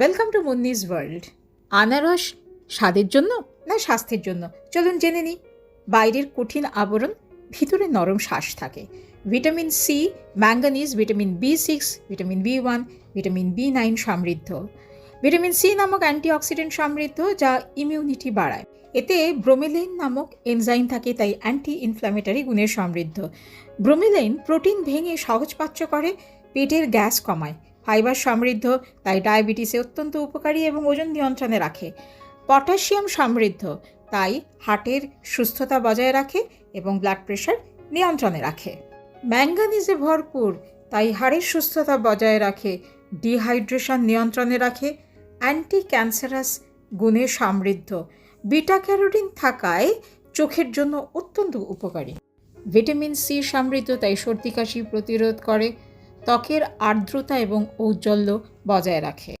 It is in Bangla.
ওয়েলকাম টু মুন্নিজ ওয়ার্ল্ড আনারস স্বাদের জন্য না স্বাস্থ্যের জন্য? চলুন জেনে নিই। বাইরের কঠিন আবরণ, ভিতরে নরম শ্বাস থাকে। Vitamin C manganese vitamin B six vitamin B one vitamin B nine সমৃদ্ধ। ভিটামিন সি নামক অ্যান্টিঅক্সিডেন্ট সমৃদ্ধ যা ইমিউনিটি বাড়ায়। এতে ব্রোমেলাইন নামক এনজাইম থাকে, তাই অ্যান্টি ইনফ্ল্যামেটারি গুণে সমৃদ্ধ। ব্রোমেলাইন প্রোটিন ভেঙে সহজপাচ্য করে, পেটের গ্যাস কমায়। ফাইবার সমৃদ্ধ, তাই ডায়াবেটিসে অত্যন্ত উপকারী এবং ওজন নিয়ন্ত্রণে রাখে। পটাশিয়াম সমৃদ্ধ, তাই হার্টের সুস্থতা বজায় রাখে এবং ব্লাড প্রেশার নিয়ন্ত্রণে রাখে। ম্যাঙ্গানিজে ভরপুর, তাই হাড়ের সুস্থতা বজায় রাখে, ডিহাইড্রেশন নিয়ন্ত্রণে রাখে অ্যান্টি ক্যান্সারাস গুণে সমৃদ্ধ। বিটা ক্যারোটিন থাকায় চোখের জন্য অত্যন্ত উপকারী। ভিটামিন সি সমৃদ্ধ, তাই সর্দি কাশি প্রতিরোধ করে। ত্বকের আর্দ্রতা এবং ঔজ্জ্বল্য বজায় রাখে।